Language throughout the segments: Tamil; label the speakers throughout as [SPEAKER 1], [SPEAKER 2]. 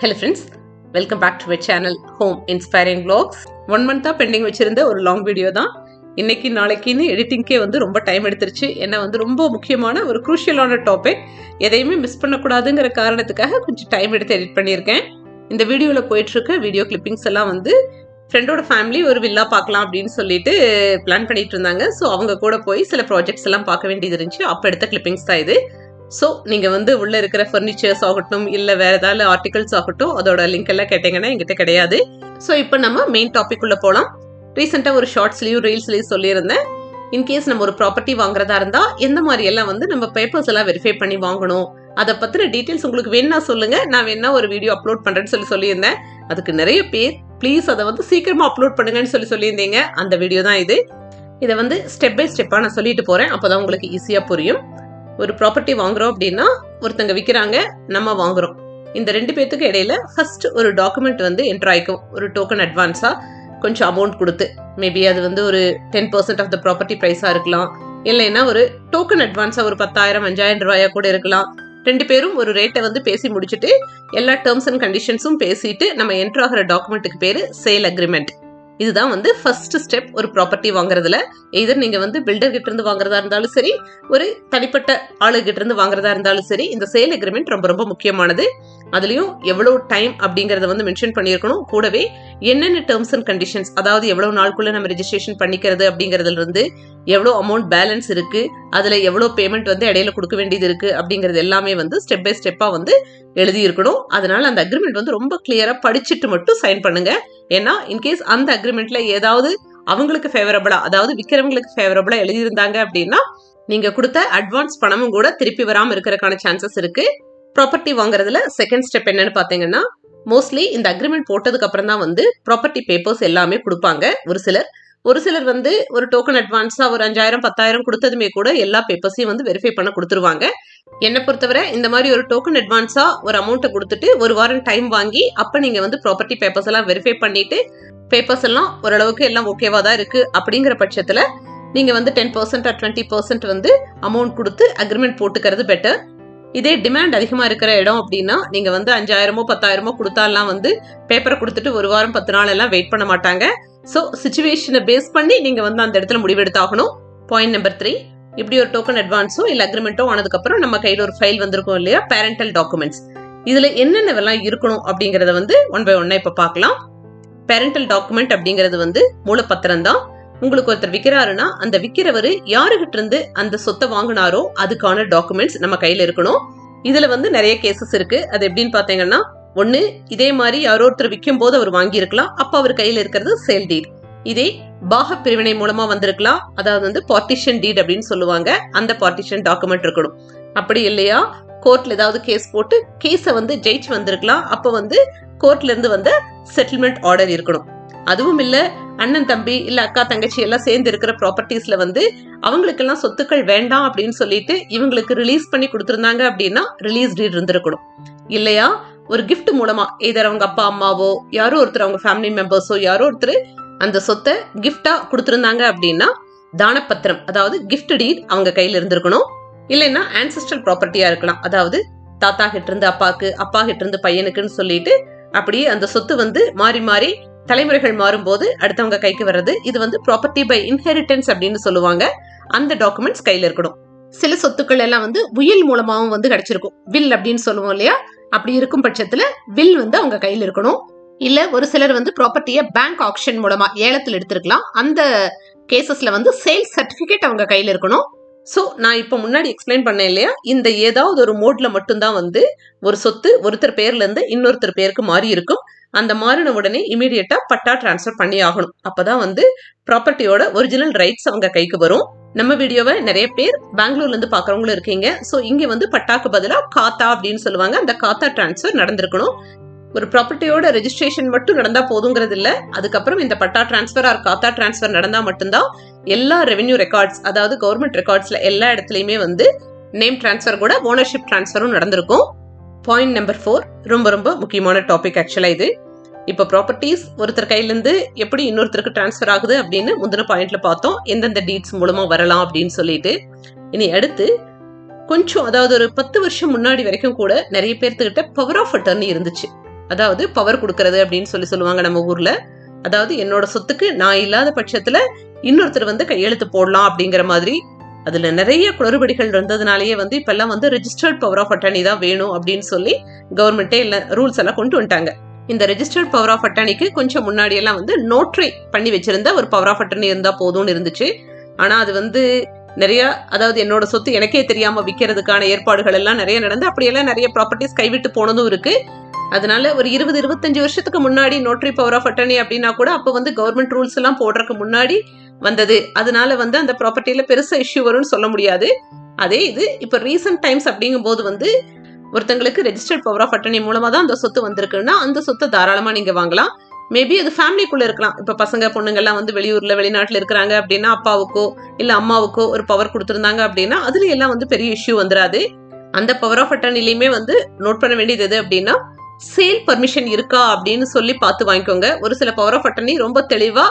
[SPEAKER 1] Hello friends welcome back to my channel home inspiring blogs one மந்த்தாக pending வச்சுருந்த ஒரு லாங் வீடியோ தான். இன்னைக்கு நாளைக்குன்னு எடிட்டிங்க்கே வந்து ரொம்ப டைம் எடுத்துருச்சு. என்னை வந்து ரொம்ப முக்கியமான ஒரு குரூஷியலான டாபிக் எதையுமே மிஸ் பண்ணக்கூடாதுங்கிற காரணத்துக்காக கொஞ்சம் டைம் எடுத்து எடிட் பண்ணியிருக்கேன். இந்த வீடியோவில் போயிட்டுருக்க வீடியோ கிளிப்பிங்ஸ் எல்லாம் வந்து ஃப்ரெண்டோட ஃபேமிலி ஒரு வில்லா பார்க்கலாம் அப்படின்னு சொல்லிட்டு பிளான் பண்ணிட்டு இருந்தாங்க. ஸோ அவங்க கூட போய் சில ப்ராஜெக்ட்ஸ் எல்லாம் பார்க்க வேண்டியது இருந்துச்சு. அப்போ எடுத்த கிளிப்பிங்ஸ் தான் இது. ஸோ நீங்கள் வந்து உள்ளே இருக்கிற ஃபர்னிச்சர்ஸ் ஆகட்டும் இல்லை வேறு ஏதாவது ஆர்டிகல்ஸ் ஆகட்டும் அதோட லிங்க் எல்லாம் கேட்டிங்கன்னா எங்கிட்ட கிடையாது. ஸோ இப்போ நம்ம மெயின் டாபிக் உள்ள போகலாம் ரீசெண்டாக ஒரு ஷார்ட்ஸ்லேயும் ரீல்ஸ்லையும் சொல்லியிருந்தேன். இன்கேஸ் நம்ம ஒரு ப்ராப்பர்ட்டி வாங்குறதா இருந்தால் எந்த மாதிரி எல்லாம் வந்து நம்ம பேப்பர்ஸ் எல்லாம் வெரிஃபை பண்ணி வாங்கணும்? அதை பற்றின டீட்டெயில்ஸ் உங்களுக்கு வேணா சொல்லுங்கள் நான் வேணா ஒரு வீடியோ அப்லோட் பண்ணுறேன்னு சொல்லி சொல்லியிருந்தேன். அதுக்கு நிறைய பேர் ப்ளீஸ் அதை வந்து சீக்கிரமாக அப்லோட் பண்ணுங்கன்னு சொல்லி சொல்லியிருந்தீங்க. அந்த வீடியோ தான் இது. இதை வந்து ஸ்டெப் பை ஸ்டெப்பாக நான் சொல்லிட்டு போகிறேன் அப்போ தான் உங்களுக்கு ஈஸியாக புரியும். ஒரு ப்ராப்பர்ட்டி வாங்குறோம் அப்படின்னா ஒருத்தங்க விற்கிறாங்க நம்ம வாங்குறோம். இந்த ரெண்டு பேர்த்துக்கு இடையில ஃபர்ஸ்ட் ஒரு டாக்குமெண்ட் வந்து என்ட்ரு ஆயிக்கும். ஒரு டோக்கன் அட்வான்ஸா கொஞ்சம் அமௌண்ட் கொடுத்து. மேபி அது வந்து ஒரு ten percent of the property ப்ரைஸா இருக்கலாம். இல்லைன்னா ஒரு டோக்கன் அட்வான்ஸா ஒரு பத்தாயிரம் அஞ்சாயிரம் ரூபாயா கூட இருக்கலாம். ரெண்டு பேரும் ஒரு ரேட்டை வந்து பேசி முடிச்சுட்டு எல்லா டேர்ம்ஸ் அண்ட் கண்டிஷன்ஸும் பேசிட்டு நம்ம என்ட்ரு ஆகிற டாக்குமெண்ட்டுக்கு பேரு சேல் அக்ரிமெண்ட் இதுதான் வந்து ஃபர்ஸ்ட் ஸ்டெப் ஒரு ப்ராப்பர்ட்டி வாங்குறதுல. எதர் நீங்க வந்து பில்டர் கிட்ட இருந்து வாங்குறதா இருந்தாலும் சரி ஒரு தனிப்பட்ட ஆளுகிட்ட இருந்து வாங்குறதா இருந்தாலும் சரி இந்த சேல் அக்ரிமெண்ட் ரொம்ப ரொம்ப முக்கியமானது. அதுலயும் எவ்வளவு டைம் அப்படிங்கறத வந்து மென்ஷன் பண்ணியிருக்கணும். கூடவே என்னென்ன டேர்ம்ஸ் அண்ட் கண்டிஷன்ஸ் அதாவது எவ்வளவு நாளுக்குள்ள நம்ம ரெஜிஸ்ட்ரேஷன் பண்ணிக்கிறது அப்படிங்கறதுல இருந்து எவ்வளவு அமௌண்ட் பேலன்ஸ் இருக்கு அதுல எவ்வளவு பேமெண்ட் வந்து இடையில கொடுக்க வேண்டியது இருக்கு அப்படிங்கிறது எல்லாமே வந்து ஸ்டெப் பை ஸ்டெப்பா வந்து எழுதி இருக்கணும் அதனால அந்த அக்ரிமெண்ட் வந்து ரொம்ப கிளியரா படிச்சுட்டு மட்டும் சைன் பண்ணுங்க. ஏன்னா இன்கேஸ் அந்த அக்ரிமெண்ட்ல ஏதாவது அவங்களுக்கு ஃபேவரபிளா அதாவது விற்கிறவங்களுக்கு ஃபேவரபிளா எழுதியிருந்தாங்க அப்படின்னா நீங்க கொடுத்த அட்வான்ஸ் பணமும் கூட திருப்பி வராம இருக்கிறதுக்கான சான்சஸ் இருக்கு. ப்ராப்பர்ட்டி வாங்குறதுல செகண்ட் ஸ்டெப் என்னன்னு பார்த்தீங்கன்னா மோஸ்ட்லி இந்த அக்ரிமெண்ட் போட்டதுக்கு அப்புறம் தான் வந்து ப்ராப்பர்ட்டி பேப்பர்ஸ் எல்லாமே கொடுப்பாங்க. ஒரு சிலர் ஒரு சிலர் வந்து ஒரு டோக்கன் அட்வான்ஸாக ஒரு அஞ்சாயிரம் பத்தாயிரம் கொடுத்ததுமே கூட எல்லா பேப்பர்ஸையும் வந்து வெரிஃபை பண்ண கொடுத்துருவாங்க. என்னை பொறுத்தவரை இந்த மாதிரி ஒரு டோக்கன் அட்வான்ஸாக ஒரு அமௌண்ட்டை கொடுத்துட்டு ஒரு வாரம் டைம் வாங்கி அப்போ நீங்கள் வந்து ப்ராப்பர்ட்டி பேப்பர்ஸ் எல்லாம் வெரிஃபை பண்ணிட்டு பேப்பர்ஸ் எல்லாம் ஓரளவுக்கு எல்லாம் ஓகேவா தான் இருக்கு. அப்படிங்கிற பட்சத்தில் நீங்கள் வந்து டென் பர்சன்ட் டுவெண்ட்டி பர்சன்ட் வந்து அமௌண்ட் கொடுத்து அக்ரிமெண்ட் போட்டுக்கிறது பெட்டர் இதே டிமாண்ட் அதிகமாக இருக்கிற இடம் அப்படின்னா நீங்கள் வந்து அஞ்சாயிரமோ பத்தாயிரமோ கொடுத்தாலாம் வந்து பேப்பரை கொடுத்துட்டு ஒரு வாரம் பத்து நாள் எல்லாம் வெயிட் பண்ண மாட்டாங்க. ஸோ சுச்சுவேஷனை பேஸ் பண்ணி நீங்கள் வந்து அந்த இடத்துல முடிவெடுத்தாகணும். பாயிண்ட் நம்பர் த்ரீ இப்படி ஒரு டோக்கன் அட்வான்ஸோ இல்லை அக்ரிமெண்ட்டோ ஆனதுக்கப்புறம் நம்ம கையில் ஒரு ஃபைல் வந்திருக்கும் இல்லையா? பேரண்டல் டாக்குமெண்ட்ஸ் இதில் என்னென்னவெல்லாம் இருக்கணும் அப்படிங்கிறத வந்து ஒன் பை ஒன்னாக இப்போ பார்க்கலாம். பேரண்டல் டாக்குமெண்ட் அப்படிங்கிறது வந்து மூலப்பத்திரம் தான். உங்களுக்கு ஒருத்தர் விற்கிறாருன்னா அந்த விற்கிறவர் யாருகிட்ட இருந்து அந்த சொத்தை வாங்கினாரோ அதுக்கான டாக்குமெண்ட்ஸ் நம்ம கையில இருக்கணும். இதுல வந்து நிறைய கேசஸ் இருக்கு. அது எப்படின்னு பாத்தீங்கன்னா ஒண்ணு இதே மாதிரி யாரோ ஒருத்தர் விற்கும் போது அவர் வாங்கியிருக்கலாம். அப்ப அவர் கையில இருக்கிறது சேல் டீட் இதே பாக பிரிவினை மூலமா வந்திருக்கலாம். அதாவது வந்து பார்ட்டிஷன் டீட் அப்படின்னு சொல்லுவாங்க. அந்த பார்ட்டிஷன் டாக்குமெண்ட் இருக்கணும். அப்படி இல்லையா? கோர்ட்ல ஏதாவது கேஸ் போட்டு கேஸை வந்து ஜெயிச்சு வந்திருக்கலாம். அப்ப வந்து கோர்ட்ல இருந்து வந்த செட்டில்மெண்ட் ஆர்டர் இருக்கணும். அதுவும் இல்ல அண்ணன் தம்பி இல்ல அக்கா தங்கச்சி எல்லாம் சேர்ந்து இருக்கிற ப்ராப்பர்ட்டிஸ்ல வந்து அவங்களுக்கெல்லாம் சொத்துக்கள் வேண்டாம் அப்படின்னு சொல்லிட்டு இவங்களுக்கு ரிலீஸ் பண்ணி கொடுத்துருந்தாங்க அப்படின்னா ரிலீஸ் டீட் இருந்திருக்கணும். இல்லையா? ஒரு கிஃப்ட் மூலமா either அவங்க அப்பா அம்மாவோ யாரோ ஒருத்தர் அவங்க ஃபேமிலி மெம்பர்ஸோ யாரோ ஒருத்தர் அந்த சொத்தை கிஃப்டா கொடுத்துருந்தாங்க அப்படின்னா தானப்பத்திரம் அதாவது கிஃப்ட் டீட் அவங்க கையில இருந்திருக்கணும். இல்லைன்னா ancestral ப்ராப்பர்ட்டியா இருக்கலாம். அதாவது தாத்தா கிட்ட இருந்து அப்பாக்கு அப்பா கிட்ட இருந்து பையனுக்குன்னு சொல்லிட்டு அப்படியே அந்த சொத்து வந்து மாறி மாறி தலைமுறைகள் மாறும்போது அடுத்தவங்க கைக்கு வர்றது இது வந்து ப்ராப்பர்ட்டி பை இன்ஹெரிட்டன்ஸ் அப்படின்னு சொல்லுவாங்க. அந்த டாக்குமெண்ட்ஸ் கையில் இருக்கணும். சில சொத்துக்கள் எல்லாம் வந்து உயில் மூலமாகவும் வந்து கிடைச்சிருக்கும். வில் அப்படின்னு சொல்லுவோம் இல்லையா? அப்படி இருக்கும் பட்சத்துல வில் வந்து அவங்க கையில் இருக்கணும். இல்ல ஒரு சிலர் வந்து ப்ராப்பர்ட்டியை பேங்க் ஆப்ஷன் மூலமா ஏலத்தில் எடுத்திருக்கலாம். அந்த கேசஸ்ல வந்து சேல்ஸ் சர்டிபிகேட் அவங்க கையில் இருக்கணும். ஸோ நான் இப்போ முன்னாடி எக்ஸ்பிளைன் பண்ணேன் இல்லையா? இந்த ஏதாவது ஒரு மோட்ல மட்டும்தான் வந்து ஒரு சொத்து ஒருத்தர் பேர்ல இருந்து இன்னொருத்தர் பேருக்கு மாறி இருக்கும். அந்த மாறின உடனே இமீடியட்டா பட்டா டிரான்ஸ்ஃபர் பண்ணி ஆகணும். அப்பதான் வந்து ப்ராப்பர்ட்டியோட ஒரிஜினல் ரைட்ஸ் அவங்க கைக்கு வரும். நம்ம வீடியோவை நிறைய பேர் பெங்களூர்ல இருந்து பாக்குறவங்களும் இருக்கீங்க. ஸோ இங்க வந்து பட்டாக்கு பதிலா காத்தா அப்படின்னு சொல்லுவாங்க. அந்த காத்தா டிரான்ஸ்ஃபர் நடந்திருக்கணும். ஒரு ப்ராப்பர்ட்டியோட ரெஜிஸ்ட்ரேஷன் மட்டும் நடந்தா போதுங்கிறது இல்ல அதுக்கப்புறம் இந்த patta transfer or khata transfer நடந்தா மட்டும்தான் எல்லா ரெவென்யூ ரெக்கார்ட்ஸ் அதாவது கவர்மெண்ட் ரெக்கார்ட்ஸ்ல எல்லா இடத்துலயுமே வந்து நேம் டிரான்ஸ்ஃபர் கூட ஓனர்ஷிப் டிரான்ஸ்ஃபரும் நடந்திருக்கும். பாயிண்ட் நம்பர் ஃபோர் ரொம்ப ரொம்ப முக்கியமான டாபிக் ஆக்சுவலா இது. இப்போ ப்ராப்பர்ட்டிஸ் ஒருத்தர் கையிலேருந்து எப்படி இன்னொருத்தருக்கு டிரான்ஸ்ஃபர் ஆகுது அப்படின்னு முந்தின பாயிண்ட்ல பார்த்தோம். எந்தெந்த டீட்ஸ் மூலமா வரலாம் அப்படின்னு சொல்லிட்டு. இனி அடுத்து கொஞ்சம் அதாவது ஒரு பத்து வருஷம் முன்னாடி வரைக்கும் கூட நிறைய பேர்த்துக்கிட்ட பவர் ஆஃப் அட்டர்னி இருந்துச்சு. அதாவது பவர் கொடுக்கறது அப்படின்னு சொல்லி சொல்லுவாங்க நம்ம ஊர்ல. அதாவது என்னோட சொத்துக்கு நான் இல்லாத பட்சத்துல இன்னொருத்தர் வந்து கையெழுத்து போடலாம் அப்படிங்கிற மாதிரி. அதுல நிறைய குளறுபடிகள் இருந்ததுனாலயே வந்து இப்பெல்லாம் வந்து ரெஜிஸ்டர்ட் பவர் ஆஃப் அட்டர்னி தான் வேணும் அப்படின்னு சொல்லி கவர்மெண்ட்டே இல்லை ரூல்ஸ் எல்லாம் கொண்டு வந்துட்டாங்க. இந்த ரெஜிஸ்டர்ட் பவர் ஆஃப் அட்டர்னிக்கு கொஞ்சம் முன்னாடியெல்லாம் வந்து நோட்ரி பண்ணி வச்சிருந்த ஒரு பவர் ஆஃப் அட்டர்னி இருந்தால் போதும்னு இருந்துச்சு. ஆனால் அது வந்து நிறைய அதாவது என்னோட சொத்து எனக்கே தெரியாமல் விற்கிறதுக்கான ஏற்பாடுகள் எல்லாம் நிறைய நடந்து அப்படியெல்லாம் நிறைய ப்ராப்பர்ட்டிஸ் கைவிட்டு போனதும் இருக்கு. அதனால ஒரு இருபது இருபத்தஞ்சு வருஷத்துக்கு முன்னாடி நோட்ரி பவர் ஆஃப் அட்டர்னி அப்படின்னா கூட அப்போ வந்து கவர்மெண்ட் ரூல்ஸ் எல்லாம் போடுறதுக்கு முன்னாடி வந்தது. அதனால வந்து அந்த ப்ராப்பர்ட்டியில பெருசா இஷ்யூ வரும்னு சொல்ல முடியாது. அதே இது இப்போ ரீசெண்ட் டைம்ஸ் அப்படிங்கும் போது வந்து ஒருத்தங்களுக்கு ரெஜிஸ்டர்ட் பவர் ஆஃப் அட்டர்னி மூலமாக தான் அந்த சொத்து வந்திருக்குன்னா அந்த சொத்தை தாராளமாக நீங்கள் வாங்கலாம். மேபி அது ஃபேமிலிக்குள்ளே இருக்கலாம். இப்போ பசங்க பொண்ணுங்கெல்லாம் வந்து வெளியூரில் வெளிநாட்டில் இருக்கிறாங்க அப்படின்னா அப்பாவுக்கோ இல்லை அம்மாவுக்கோ ஒரு பவர் கொடுத்துருந்தாங்க அப்படின்னா அதுல எல்லாம் வந்து பெரிய இஷ்யூ வந்துடாது அந்த பவர் ஆஃப் அட்டர்னிலையுமே வந்து நோட் பண்ண வேண்டியது எது அப்படின்னா சேல் பர்மிஷன் இருக்கா அப்படின்னு சொல்லி பார்த்து வாங்கிக்கோங்க. ஒரு சில பவர் ஆஃப் அட்டர்னி ரொம்ப தெளிவாக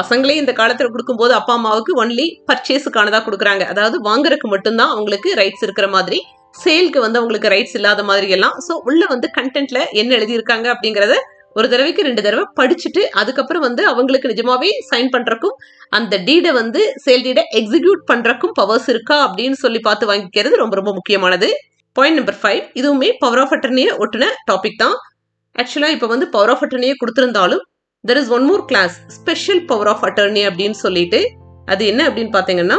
[SPEAKER 1] பசங்களே இந்த காலத்தில் கொடுக்கும்போது அப்பா அம்மாவுக்கு ஒன்லி பர்ச்சேஸுக்கானதாக கொடுக்குறாங்க. அதாவது வாங்குறதுக்கு மட்டும்தான் அவங்களுக்கு ரைட்ஸ் இருக்கிற மாதிரி சேல்க்கு வந்து அவங்களுக்கு ரைட்ஸ் இல்லாத மாதிரி எல்லாம் ஸோ உள்ள வந்து கண்டென்ட்ல என்ன எழுதியிருக்காங்க அப்படிங்கறத ஒரு தடவைக்கு ரெண்டு தடவை படிச்சுட்டு அதுக்கப்புறம் வந்து அவங்களுக்கு நிஜமாவே சைன் பண்றக்கும் அந்த டீடை வந்து சேல் டீடை எக்ஸிக்யூட் பண்றக்கும் பவர்ஸ் இருக்கா அப்படின்னு சொல்லி பார்த்து வாங்கிக்கிறது ரொம்ப ரொம்ப முக்கியமானது. பாயிண்ட் நம்பர் ஃபைவ் இதுவுமே பவர் ஆஃப் அட்டர்னியை ஒட்டின டாபிக் தான். ஆக்சுவலாக இப்போ வந்து பவர் ஆஃப் அட்டர்னியை கொடுத்துருந்தாலும் there is one more class special power of attorney அப்படின்னு சொல்லிட்டு அது என்ன அப்படின்னு பார்த்தீங்கன்னா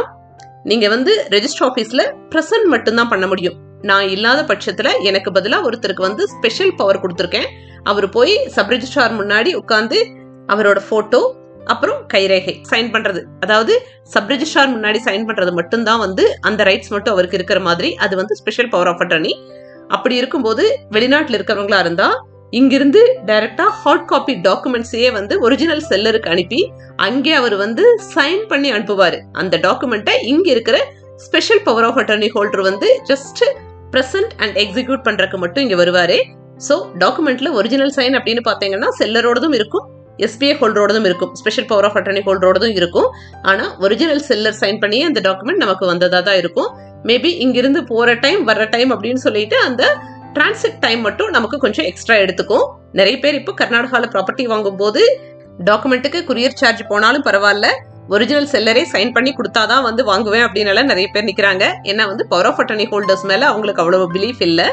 [SPEAKER 1] நீங்க வந்து ரெஜிஸ்டர் ஆஃபீஸ்ல ப்ரெசன்ட் மட்டும்தான் பண்ண முடியும். நான் இல்லாத பட்சத்துல எனக்கு பதிலாக ஒருத்தருக்கு வந்து ஸ்பெஷல் பவர் கொடுத்துருக்கேன். அவர் போய் சப் ரெஜிஸ்ட்ரார் முன்னாடி உட்காந்து அவரோட போட்டோ அப்புறம் கைரேகை சைன் பண்றது. அதாவது சப் ரெஜிஸ்ட்ரார் முன்னாடி சைன் பண்றது மட்டும்தான் வந்து அந்த ரைட்ஸ் மட்டும் அவருக்கு இருக்கிற மாதிரி. அது வந்து ஸ்பெஷல் பவர் ஆஃப் அட்டர்னி அப்படி இருக்கும்போது வெளிநாட்டில் இருக்கிறவங்களா இருந்தா இங்கிருந்து டைரக்டா ஹார்ட் காப்பி டாக்குமெண்ட்ஸையே வந்து ஒரிஜினல் செல்லருக்கு அனுப்பி அங்கே அவர் வந்து சைன் பண்ணி அனுப்புவார். அந்த டாக்குமெண்ட்டை இங்கே இருக்கிற special power of attorney holder வந்து ஜஸ்ட் ப்ரெசன்ட் அண்ட் எக்ஸிக்யூட் பண்ணுறக்கு மட்டும் இங்கே வருவார். ஸோ டாக்குமெண்ட்ல ஒரிஜினல் சைன் அப்படின்னு பார்த்தீங்கன்னா செல்லரோடதும் இருக்கும் எஸ்பிஐ ஹோல்டரோடதும் இருக்கும் ஸ்பெஷல் பவர் ஆஃப் அட்டர்னி ஹோல்டரோடதும் இருக்கும். ஆனால் ஒரிஜினல் செல்லர் சைன் பண்ணியே அந்த டாக்குமெண்ட் நமக்கு வந்ததாக தான் இருக்கும். மேபி இங்கிருந்து போகிற டைம் வர்ற டைம் அப்படின்னு சொல்லிட்டு அந்த டிரான்சிட் டைம் மட்டும் நமக்கு கொஞ்சம் எக்ஸ்ட்ரா எடுத்துக்கும். நிறைய பேர் இப்போ கர்நாடகாவில் ப்ராப்பர்ட்டி வாங்கும்போது டாக்குமெண்ட்டுக்கு குரியர் சார்ஜ் போனாலும் பரவாயில்ல. ஒரிஜினல் செல்லரே சைன் பண்ணி கொடுத்தாதான் வந்து வாங்குவேன் அப்படின்னு நிறைய பேர் நிற்கிறாங்க ஏன்னா வந்து பவர் ஆஃப் அட்டர்னி ஹோல்டர்ஸ் மேலே அவங்களுக்கு அவ்வளோ பிலீஃப் இல்லை.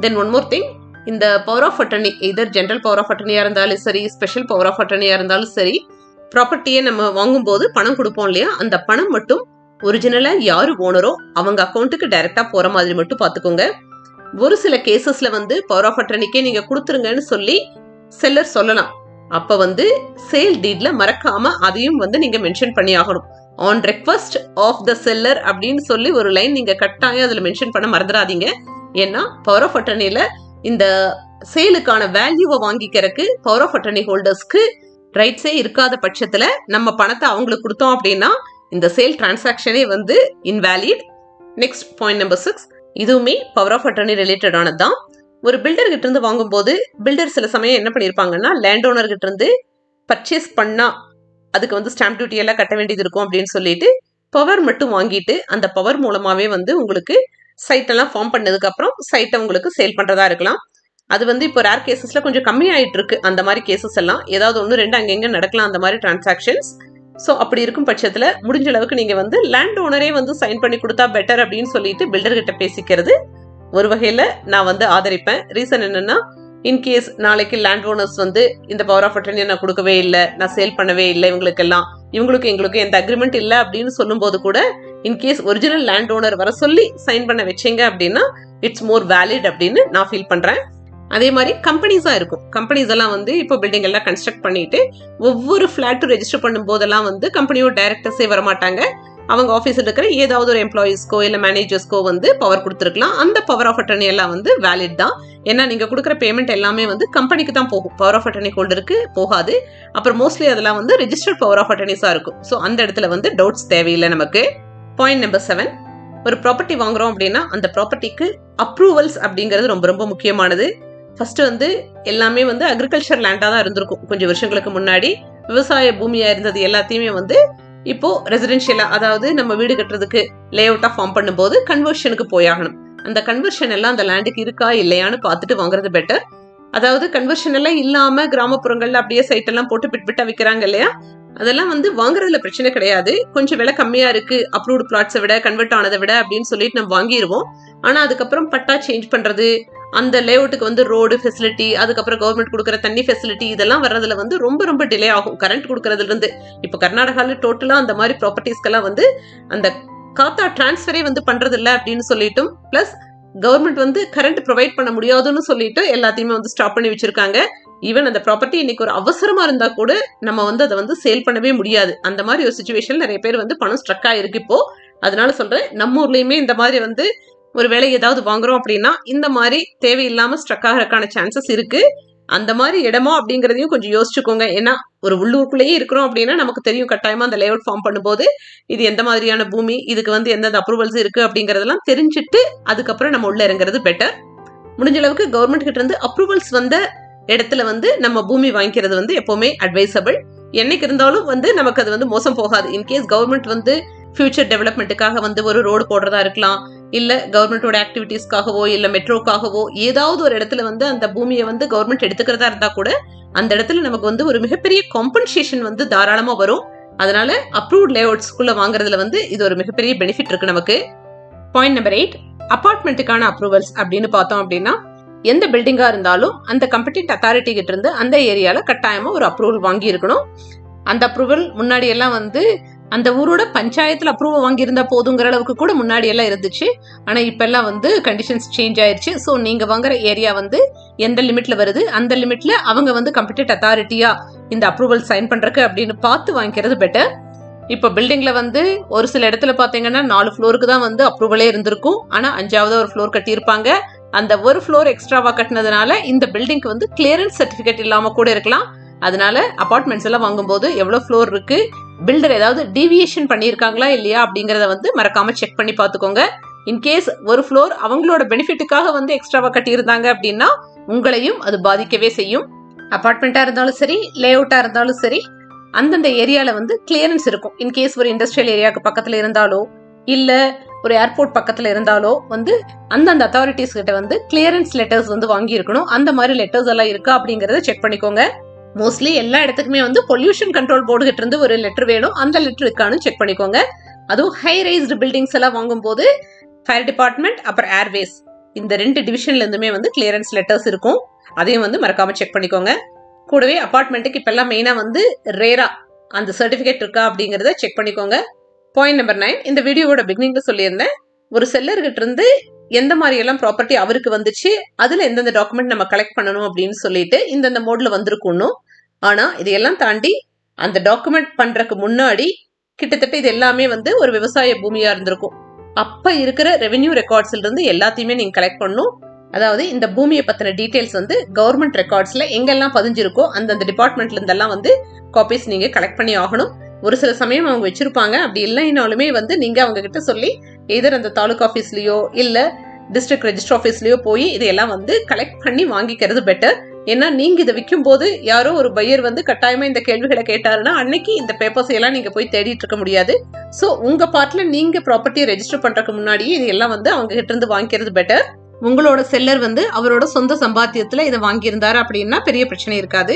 [SPEAKER 1] தென் ஒன் மோர் திங் இந்த power of attorney either general power of அட்டர்னியாக இருந்தாலும் சரி ஸ்பெஷல் பவர் ஆஃப் அட்டர்னியாக இருந்தாலும் சரி ப்ராப்பர்ட்டியை நம்ம வாங்கும்போது பணம் கொடுப்போம் இல்லையா? அந்த பணம் மட்டும் ஒரிஜினலாக யார் ஓனரோ அவங்க அக்கௌண்ட்டுக்கு டைரெக்டாக போகிற மாதிரி மட்டும் பார்த்துக்கோங்க. ஒரு சில கேசஸ்ல வந்து பவர் ஆஃப் அட்டர்னிக்கே நீங்க கொடுத்துருங்கன்னு சொல்லி செல்லர் சொல்லலாம். அப்ப வந்து சேல் டீட்ல மறக்காம அதையும் வந்து நீங்க மென்ஷன் பண்ணி ஆகணும். On request of the seller அப்படின்னு சொல்லி ஒரு லைன் நீங்க கட்டாயம் அதுல மென்ஷன் பண்ண மறந்துடாதீங்க. ஏன்னா பவர் ஆஃப் அட்டர்னில இந்த சேலுக்கான வேல்யூவை வாங்கிக்கிறதுக்கு பவர் ஆஃப் அட்டர்னி ஹோல்டர்ஸ்க்கு ரைட்ஸே இருக்காத பட்சத்துல நம்ம பணத்தை அவங்களுக்கு கொடுத்தோம் அப்படின்னா இந்த சேல் டிரான்சாக்ஷனே வந்து invalid next point number six இதுவுமே பவர் ஆஃப் அட்டர்னி ரிலேட்டடானது தான் ஒரு பில்டர் கிட்ட இருந்து வாங்கும்போது பில்டர் சில சமயம் என்ன பண்ணியிருப்பாங்கன்னா லேண்ட் ஓனர் கிட்ட இருந்து பர்ச்சேஸ் பண்ணா அதுக்கு வந்து ஸ்டாம்ப் டியூட்டி எல்லாம் கட்ட வேண்டியது இருக்கும் அப்படின்னு சொல்லிட்டு பவர் மட்டும் வாங்கிட்டு அந்த பவர் மூலமாகவே வந்து உங்களுக்கு சைட்டெல்லாம் ஃபார்ம் பண்ணதுக்கப்புறம் சைட்டை உங்களுக்கு சேல் பண்ணுறதா இருக்கலாம். அது வந்து இப்போ ரேர் கேசஸில் கொஞ்சம் கம்மியாயிட்டு இருக்கு அந்த மாதிரி கேசஸ் எல்லாம். ஏதாவது ஒன்று ரெண்டு அங்கங்க நடக்கலாம் அந்த மாதிரி டிரான்சாக்ஷன்ஸ் ஸோ அப்படி இருக்கும் பட்சத்தில் முடிஞ்ச அளவுக்கு நீங்கள் வந்து லேண்ட் ஓனரே வந்து சைன் பண்ணி கொடுத்தா பெட்டர் அப்படின்னு சொல்லிட்டு பில்டர்கிட்ட பேசிக்கிறது. ஒரு வகையில் நான் வந்து ஆதரிப்பேன். ரீசன் என்னென்னா இன்கேஸ் நாளைக்கு லேண்ட் ஓனர்ஸ் வந்து இந்த பவர் ஆஃப் அட்டர்னி நான் கொடுக்கவே இல்லை நான் சேல் பண்ணவே இல்லை இவங்களுக்கெல்லாம் இவங்களுக்கு எங்களுக்கு எந்த அக்ரிமெண்ட் இல்லை அப்படின்னு சொல்லும்போது கூட இன்கேஸ் ஒரிஜினல் லேண்ட் ஓனர் வர சொல்லி சைன் பண்ண வச்சீங்க அப்படின்னா இட்ஸ் மோர் வேலிட் அப்படின்னு நான் ஃபீல் பண்ணுறேன் அதே மாதிரி கம்பெனிஸாக இருக்கும். கம்பெனிஸ் எல்லாம் வந்து இப்போ பில்டிங் எல்லாம் கன்ஸ்ட்ரக்ட் பண்ணிட்டு ஒவ்வொரு ஃப்ளாட்டும் ரெஜிஸ்டர் பண்ணும் போதெல்லாம் வந்து கம்பெனியோட டைரக்டர்ஸே வரமாட்டாங்க. அவங்க ஆஃபீஸில் இருக்கிற ஏதாவது ஒரு எம்ப்ளாயீஸ்க்கோ இல்லை மேனேஜர்ஸ்க்கோ வந்து பவர் கொடுத்துருக்கலாம். அந்த பவர் ஆஃப் அட்டர்னி எல்லாம் வந்து வேலிட் தான். ஏன்னா நீங்கள் கொடுக்குற பேமெண்ட் எல்லாமே வந்து கம்பெனிக்கு தான் போகும். பவர் ஆஃப் அட்டர்னி ஹோல்டருக்கு போகாது. அப்புறம் மோஸ்ட்லி அதெல்லாம் வந்து ரிஜிஸ்டர்ட் பவர் ஆஃப் அட்டர்னிஸாக இருக்கும். ஸோ அந்த இடத்துல வந்து டவுட்ஸ் தேவையில்லை நமக்கு. பாயிண்ட் நம்பர் செவன் ஒரு ப்ராப்பர்ட்டி வாங்குறோம் அப்படின்னா அந்த ப்ராப்பர்ட்டிக்கு அப்ரூவல்ஸ் அப்படிங்கிறது ரொம்ப ரொம்ப முக்கியமானது. ஃபர்ஸ்ட் வந்து எல்லாமே வந்து அக்ரிகல்ச்சர் லேண்டாக தான் இருந்திருக்கும். கொஞ்சம் வருஷங்களுக்கு முன்னாடி விவசாய பூமியாக இருந்தது எல்லாத்தையுமே வந்து இப்போ ரெசிடென்ஷியலா அதாவது நம்ம வீடு கட்டுறதுக்கு லே அவுட்டா ஃபார்ம் பண்ணும்போது கன்வர்ஷனுக்கு போயாகணும். அந்த கன்வர்ஷன் எல்லாம் அந்த லேண்டுக்கு இருக்கா இல்லையான்னு பார்த்துட்டு வாங்குறது பெட்டர் அதாவது கன்வர்ஷன் எல்லாம் இல்லாம கிராமப்புறங்கள்ல அப்படியே சைட் எல்லாம் போட்டு பிட் பிட்டா விற்கிறாங்க இல்லையா? அதெல்லாம் வந்து வாங்குறதுல பிரச்சனை கிடையாது. கொஞ்சம் விலை கம்மியா இருக்கு அப்ரூவ்டு பிளாட்ஸை விட கன்வெர்ட் ஆனதை விட அப்படின்னு சொல்லிட்டு நம்ம வாங்கிடுவோம் ஆனா அதுக்கப்புறம் பட்டா சேஞ்ச் பண்றது அந்த லேஅவுட்டுக்கு வந்து ரோடு ஃபெசிலிட்டி அதுக்கப்புறம் கவர்மெண்ட் கொடுக்குற தண்ணி ஃபெசிலிட்டி இதெல்லாம் வர்றதுல வந்து ரொம்ப ரொம்ப டிலே ஆகும். கரண்ட் கொடுக்கறதுல இருந்து இப்போ கர்நாடகாவில் டோட்டலா அந்த மாதிரி ப்ராப்பர்ட்டிஸ்க்கெல்லாம் வந்து அந்த காத்தா டிரான்ஸ்ஃபரே வந்து பண்றது இல்லை அப்படின்னு சொல்லிட்டும். பிளஸ் கவர்மெண்ட் வந்து கரண்ட் ப்ரொவைட் பண்ண முடியாதுன்னு சொல்லிட்டு எல்லாத்தையுமே வந்து ஸ்டாப் பண்ணி வச்சிருக்காங்க. ஈவன் அந்த ப்ராப்பர்ட்டி இன்னைக்கு ஒரு அவசரமா இருந்தா கூட நம்ம வந்து அதை வந்து சேல் பண்ணவே முடியாது. அந்த மாதிரி ஒரு சுச்சுவேஷன் நிறைய பேர் வந்து பணம் ஸ்ட்ரக் ஆயிருக்கு இப்போ. அதனால சொல்றேன் நம்ம ஊர்லயுமே இந்த மாதிரி வந்து ஒரு வேலை ஏதாவது வாங்குறோம் அப்படின்னா இந்த மாதிரி தேவையில்லாம ஸ்ட்ரக் ஆகிறதுக்கான சான்சஸ் இருக்கு. அந்த மாதிரி இடமோ அப்படிங்கிறதையும் கொஞ்சம் யோசிச்சுக்கோங்க. ஏன்னா ஒரு உள்ளூருக்குள்ளேயே இருக்கிறோம் அப்படின்னா நமக்கு தெரியும் கட்டாயமா அந்த லேஅவுட் ஃபார்ம் பண்ணும்போது இது எந்த மாதிரியான பூமி இதுக்கு வந்து எந்தெந்த அப்ரூவல்ஸ் இருக்கு அப்படிங்கறதெல்லாம் தெரிஞ்சுட்டு அதுக்கப்புறம் நம்ம உள்ள இறங்குறது பெட்டர் முடிஞ்ச அளவுக்கு கவர்மெண்ட் கிட்ட இருந்து அப்ரூவல்ஸ் வந்த இடத்துல வந்து நம்ம பூமி வாங்கிக்கிறது வந்து எப்பவுமே அட்வைசபிள் என்னைக்கு இருந்தாலும் வந்து நமக்கு அது வந்து மோசம் போகாது. இன்கேஸ் கவர்மெண்ட் வந்து ஃபியூச்சர் டெவலப்மெண்ட்டுக்காக வந்து ஒரு ரோடு போடுறதா இருக்கலாம் இல்ல கவர்மெண்டோட ஆக்டிவிட்டீஸ்க்காகவோ இல்ல மெட்ரோக்காகவோ ஏதாவது ஒரு இடத்துல வந்து அந்த பூமியை வந்து கவர்மெண்ட் எடுத்துக்கிறதா இருந்தா கூட அந்த இடத்துல நமக்கு வந்து ஒரு மிகப்பெரிய காம்பன்சேஷன் வந்து தாராளமா வரும். அதனால அப்ரூவ்ட் லேஅவுட்ஸ்குள்ள வாங்குறதுல வந்து இது ஒரு மிகப்பெரிய பெனிஃபிட் இருக்கு நமக்கு. பாயிண்ட் நம்பர் எயிட் அப்பார்ட்மெண்ட்டுக்கான அப்ரூவல்ஸ் அப்படின்னு பார்த்தோம் அப்படின்னா எந்த பில்டிங்கா இருந்தாலும் அந்த கம்பெட்டன்ட் அத்தாரிட்டி கிட்ட இருந்து அந்த ஏரியால கட்டாயமா ஒரு அப்ரூவல் வாங்கி இருக்கணும் அந்த அப்ரூவல் முன்னாடி எல்லாம் வந்து அந்த ஊரோட பஞ்சாயத்துல அப்ரூவல் வாங்கியிருந்தா போதுங்கிற அளவுக்கு கூட முன்னாடி எல்லாம் இருந்துச்சு. ஆனா இப்ப எல்லாம் வந்து கண்டிஷன்ஸ் சேஞ்ச் ஆயிருச்சு. ஸோ நீங்க வாங்குற ஏரியா வந்து எந்த லிமிட்ல வருது? அந்த லிமிட்ல அவங்க வந்து கம்பெட்டன்ட் அத்தாரிட்டியா இந்த அப்ரூவல் சைன் பண்ணுறக்கு அப்படின்னு பார்த்து வாங்கிக்கிறது பெட்டர் இப்போ பில்டிங்கில் வந்து ஒரு சில இடத்துல பார்த்தீங்கன்னா நாலு ஃப்ளோருக்கு தான் வந்து அப்ரூவலே இருந்திருக்கும். ஆனால் அஞ்சாவது ஒரு ஃப்ளோர் கட்டியிருப்பாங்க. அந்த ஒரு ஃப்ளோர் எக்ஸ்ட்ராவாக கட்டினதுனால இந்த பில்டிங்க்கு வந்து கிளியரன்ஸ் சர்டிஃபிகேட் இல்லாமல் கூட இருக்கலாம். அதனால அப்பார்ட்மெண்ட்ஸ் எல்லாம் வாங்கும்போது எவ்வளோ ஃப்ளோர் இருக்கு? பில்டர் ஏதாவது டீவியேஷன் பண்ணியிருக்காங்களா இல்லையா அப்படிங்கிறத வந்து மறக்காம செக் பண்ணி பார்த்துக்கோங்க. இன்கேஸ் ஒரு ஃப்ளோர் அவங்களோட பெனிஃபிட்டுக்காக வந்து எக்ஸ்ட்ராவாக கட்டியிருந்தாங்க அப்படின்னா உங்களையும் அது பாதிக்கவே செய்யும். அப்பார்ட்மெண்ட்டாக இருந்தாலும் சரி லே அவுட்டாக இருந்தாலும் சரி அந்தந்த ஏரியாவில் வந்து கிளியரன்ஸ் இருக்கும். இன்கேஸ் ஒரு இண்டஸ்ட்ரியல் ஏரியாவுக்கு பக்கத்தில் இருந்தாலோ இல்லை ஒரு ஏர்போர்ட் பக்கத்துல இருந்தாலோ வந்து அந்தந்த அத்தாரிட்டிஸ் கிட்ட வந்து கிளியரன்ஸ் லெட்டர்ஸ் வந்து வாங்கி இருக்கணும் அந்த மாதிரி லெட்டர்ஸ் எல்லாம் இருக்கா அப்படிங்கறத செக் பண்ணிக்கோங்க. மோஸ்ட்லி எல்லா இடத்துக்குமே வந்து பொல்யூஷன் கண்ட்ரோல் போர்டு கிட்ட இருந்து ஒரு லெட்டர் வேணும். அந்த லெட்டர் இருக்கான்னு செக் பண்ணிக்கோங்க. அதுவும் ஹை ரைஸ்டு பில்டிங்ஸ் எல்லாம் வாங்கும்போது ஃபயர் டிபார்ட்மெண்ட் அப்புறம் ஏர்வேஸ் இந்த ரெண்டு டிவிஷன்ல இருந்துமே வந்து கிளியரன்ஸ் லெட்டர்ஸ் இருக்கும். அதையும் வந்து மறக்காம செக் பண்ணிக்கோங்க. கூடவே அப்பார்ட்மெண்ட்டுக்கு இப்பெல்லாம் மெயினா வந்து ரேரா அந்த சர்டிபிகேட் இருக்கா அப்படிங்கறத செக் பண்ணிக்கோங்க. பாயிண்ட் நம்பர் நைன் இந்த வீடியோவோட பிகினிங்ல சொல்லியிருந்தேன் ஒரு செல்லர்கிட்ட இருந்து எந்த மாதிரியெல்லாம் ப்ராப்பர்ட்டி அவருக்கு வந்துச்சு அதில் எந்தெந்த டாக்குமெண்ட் நம்ம கலெக்ட் பண்ணணும் அப்படின்னு சொல்லிட்டு இந்தந்த மோடில் வந்திருக்கணும் ஆனால் இதையெல்லாம் தாண்டி அந்த டாக்குமெண்ட் பண்ணுறக்கு முன்னாடி கிட்டத்தட்ட இது எல்லாமே வந்து ஒரு விவசாய பூமியாக இருந்திருக்கும். அப்போ இருக்கிற ரெவென்யூ ரெக்கார்ட்ஸ்லேருந்து எல்லாத்தையுமே நீங்கள் கலெக்ட் பண்ணணும். அதாவது இந்த பூமியை பற்றின டீட்டெயில்ஸ் வந்து கவர்மெண்ட் ரெக்கார்ட்ஸில் எங்கெல்லாம் பதிஞ்சிருக்கோ அந்தந்த டிபார்ட்மெண்ட்லேருந்தெல்லாம் வந்து காப்பீஸ் நீங்கள் கலெக்ட் பண்ணி ஆகணும். ஒரு சில சமயம் அவங்க வச்சிருப்பாங்க. அப்படி இல்லைனாலுமே வந்து நீங்க அவங்க கிட்ட சொல்லி எதர் அந்த தாலுக் ஆஃபீஸ்லயோ இல்ல டிஸ்ட்ரிக்ட் ரெஜிஸ்டர் ஆஃபீஸ்லயோ போய் இதையெல்லாம் வந்து கலெக்ட் பண்ணி வாங்கிக்கிறது பெட்டர் ஏன்னா நீங்க இதை விற்கும் போது யாரோ ஒரு பையர் வந்து கட்டாயமா இந்த கேள்விகளை கேட்டாருன்னா அன்னைக்கு இந்த பேப்பர்ஸ் எல்லாம் நீங்க போய் தேடிட்டு இருக்க முடியாது. ஸோ உங்க பார்ட்ல நீங்க ப்ராப்பர்ட்டியை ரெஜிஸ்டர் பண்றதுக்கு முன்னாடியே இது எல்லாம் வந்து அவங்க கிட்ட இருந்து வாங்கிக்கிறது பெட்டர் உங்களோட செல்லர் வந்து அவரோட சொந்த சம்பாத்தியத்துல இதை வாங்கியிருந்தாரு அப்படின்னா பெரிய பிரச்சனை இருக்காது.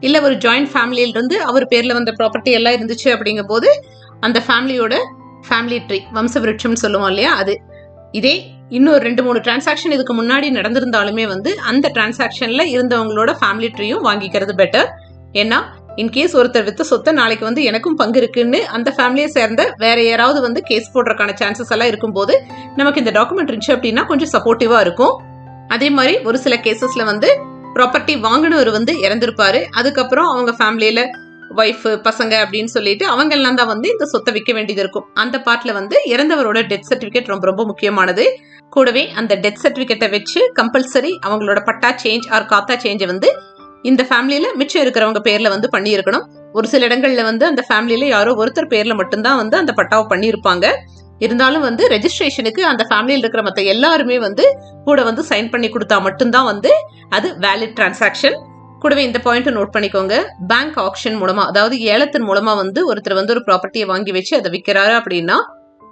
[SPEAKER 1] இல்லை ஒரு ஜாயிண்ட் ஃபேமிலியில இருந்து அவர் பேரில் வந்த ப்ராப்பர்ட்டி எல்லாம் இருந்துச்சு அப்படிங்கும் போது அந்த ஃபேமிலியோட ஃபேமிலி ட்ரீ வம்ச விருட்சம்னு சொல்லுவோம் இல்லையா அது. இதே இன்னொரு ரெண்டு மூணு டிரான்சாக்ஷன் இதுக்கு முன்னாடி நடந்திருந்தாலுமே வந்து அந்த டிரான்சாக்ஷனில் இருந்தவங்களோட ஃபேமிலி ட்ரீயும் வாங்கிக்கிறது பெட்டர் ஏன்னா இன்கேஸ் ஒருத்தர் வித்த சொத்தை நாளைக்கு வந்து எனக்கும் பங்கு இருக்குன்னு அந்த ஃபேமிலியை சேர்ந்த வேற யாராவது வந்து கேஸ் போடுறதுக்கான சான்சஸ் எல்லாம் இருக்கும்போது நமக்கு இந்த டாக்குமெண்ட் இருந்துச்சு அப்படின்னா கொஞ்சம் சப்போர்ட்டிவாக இருக்கும். அதே மாதிரி ஒரு சில கேசஸில் வந்து ப்ராப்பர்ட்டி வாங்கினவர் வந்து இறந்திருப்பாரு. அதுக்கப்புறம் அவங்க ஃபேமிலியில ஒய்ஃப் பசங்க அப்படின்னு சொல்லிட்டு அவங்க எல்லாம் தான் வந்து இந்த சொத்தை விற்க வேண்டியது இருக்கும். அந்த பார்ட்ல வந்து இறந்தவரோட டெத் சர்டிபிகேட் ரொம்ப ரொம்ப முக்கியமானது. கூடவே அந்த டெத் சர்டிபிகேட்டை வச்சு கம்பல்சரி அவங்களோட பட்டா சேஞ்ச் ஆர் காத்தா சேஞ்சை வந்து இந்த ஃபேமிலியில மிச்சம் இருக்கிறவங்க பேர்ல வந்து பண்ணியிருக்கணும். ஒரு சில இடங்கள்ல வந்து அந்த ஃபேமிலியில யாரோ ஒருத்தர் பேர்ல மட்டும்தான் வந்து அந்த பட்டாவை பண்ணியிருப்பாங்க. இருந்தாலும் வந்து ரெஜிஸ்ட்ரேஷனுக்கு அந்த ஃபேமிலியில் இருக்கிற மற்ற எல்லாருமே வந்து கூட வந்து சைன் பண்ணி கொடுத்தா மட்டும்தான் வந்து அது வேலிட் டிரான்சாக்ஷன் கூடவே இந்த பாயிண்ட்டை நோட் பண்ணிக்கோங்க. பேங்க் ஆக்ஷன் மூலமா அதாவது ஏலத்தின் மூலமா வந்து ஒருத்தர் வந்து ஒரு ப்ராப்பர்ட்டியை வாங்கி வச்சு அதை விற்கிறாரு அப்படின்னா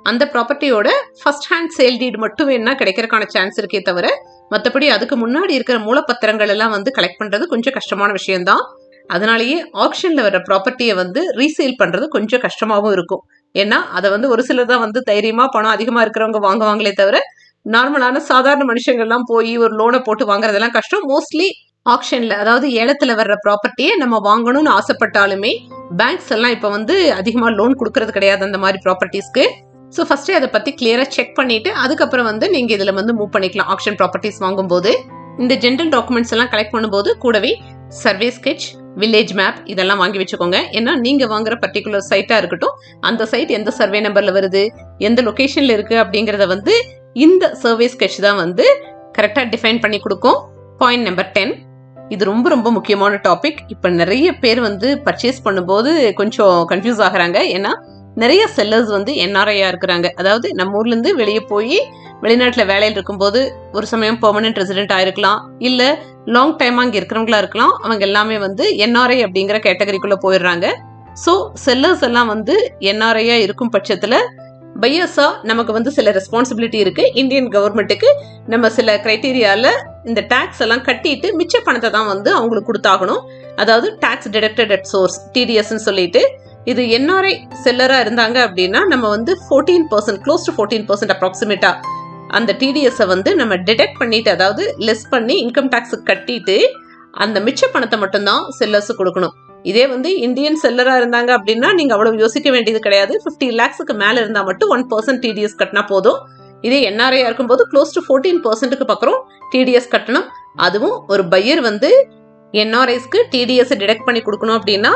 [SPEAKER 1] அந்த ப்ராப்பர்ட்டியோட ஃபர்ஸ்ட் ஹேண்ட் சேல் டீடு மட்டும் வேணா கிடைக்கிறதுக்கான சான்ஸ் இருக்கே தவிர மற்றபடி அதுக்கு முன்னாடி இருக்கிற மூலப்பத்திரங்கள் எல்லாம் வந்து கலெக்ட் பண்ணுறது கொஞ்சம் கஷ்டமான விஷயம்தான். அதனாலேயே ஆக்ஷனில் வர ப்ராப்பர்ட்டியை வந்து ரீசேல் பண்ணுறது கொஞ்சம் கஷ்டமாகவும் இருக்கும். ஏன்னா அதை வந்து ஒரு சிலர் தான் வந்து தைரியமாக பணம் அதிகமாக இருக்கிறவங்க வாங்குவாங்களே தவிர நார்மலான சாதாரண மனுஷங்கள்லாம் போய் ஒரு லோனை போட்டு வாங்குறதெல்லாம் கஷ்டம். மோஸ்ட்லி ஆப்ஷன்ல அதாவது ஏலத்துல வர்ற ப்ராப்பர்ட்டியை நம்ம வாங்கணும்னு ஆசைப்பட்டாலுமே பேங்க்ஸ் எல்லாம் இப்போ வந்து அதிகமாக லோன் கொடுக்கறது கிடையாது அந்த மாதிரி ப்ராப்பர்ட்டிஸ்க்கு ஸோ ஃபர்ஸ்டே அதை பற்றி கிளியராக செக் பண்ணிட்டு அதுக்கப்புறம் வந்து நீங்கள் இதில் வந்து மூவ் பண்ணிக்கலாம் ஆப்ஷன் ப்ராப்பர்ட்டிஸ் வாங்கும்போது. இந்த ஜென்ரல் டாக்குமெண்ட்ஸ் எல்லாம் கலெக்ட் பண்ணும்போது கூடவே சர்வே ஸ்கெட்ச் வில்லேஜ் மேப் இதெல்லாம் வாங்கி வச்சுக்கோங்க. ஏன்னா நீங்கள் வாங்குற பர்டிகுலர் சைட்டாக இருக்கட்டும் அந்த சைட் எந்த சர்வே நம்பரில் வருது எந்த லொக்கேஷனில் இருக்குது அப்படிங்கிறத வந்து இந்த சர்வே ஸ்கெட்ச் தான் வந்து கரெக்டாக டிஃபைன் பண்ணி கொடுக்கும். பாயிண்ட் நம்பர் டென் இது ரொம்ப ரொம்ப முக்கியமான டாபிக் இப்போ நிறைய பேர் வந்து பர்ச்சேஸ் பண்ணும்போது கொஞ்சம் கன்ஃபியூஸ் ஆகுறாங்க. ஏன்னா நிறைய செல்லர்ஸ் வந்து என்ஆர்ஐயாக இருக்கிறாங்க. அதாவது நம்ம ஊர்லேருந்து வெளியே போய் வெளிநாட்டில் வேலையில் இருக்கும்போது ஒரு சமயம் பெர்மனன்ட் ரெசிடென்ட் ஆயிருக்கலாம். இல்லை லாங் டைம் அங்கே இருக்கிறவங்களா இருக்கலாம். அவங்க எல்லாமே வந்து என்ஆர்ஐ அப்படிங்கிற கேட்டகரிக்குள்ளே போயிடுறாங்க. ஸோ செல்லர்ஸ் எல்லாம் வந்து என்ஆர்ஐயாக இருக்கும் பட்சத்தில் பையர்ஸாக நமக்கு வந்து சில ரெஸ்பான்சிபிலிட்டி இருக்குது இந்தியன் கவர்மெண்ட்டுக்கு நம்ம சில க்ரைட்டீரியாவில் இந்த டேக்ஸ் எல்லாம் கட்டிட்டு மிச்ச பணத்தை தான் வந்து அவங்களுக்கு கொடுத்தாகணும். அதாவது டேக்ஸ் டிடக்டட் அட் சோர்ஸ் டிடிஎஸ்ன்னு சொல்லிட்டு இது என்ஆர்ஐ செல்லராக இருந்தாங்க அப்படின்னா நம்ம வந்து fourteen percent close to fourteen percent அப்ராக்சிமேட்டாக அந்த டிடிஎஸை வந்து நம்ம டிடெக்ட் பண்ணிட்டு அதாவது லெஸ் பண்ணி இன்கம் டேக்ஸ் கட்டிட்டு அந்த மிச்ச பணத்தை மட்டும்தான் செல்லர்ஸ் கொடுக்கணும். இதே வந்து இந்தியன் செல்லராக இருந்தாங்க அப்படின்னா நீங்கள் அவ்வளோ யோசிக்க வேண்டியது கிடையாது. ஃபிஃப்டி லேக்ஸுக்கு மேலே இருந்தால் மட்டும் ஒன் பர்சன்ட் டிடிஎஸ் கட்டினா போதும். இதே என்ஆர்ஐ இருக்கும்போது க்ளோஸ் டு ஃபோர்டீன் பர்சன்ட்டுக்கு பக்கம் டிடிஎஸ் கட்டணும். அதுவும் ஒரு பையர் வந்து என்ஆர்ஐஸ்க்கு டிடிஎஸ் டிடெக்ட் பண்ணி கொடுக்கணும் அப்படின்னா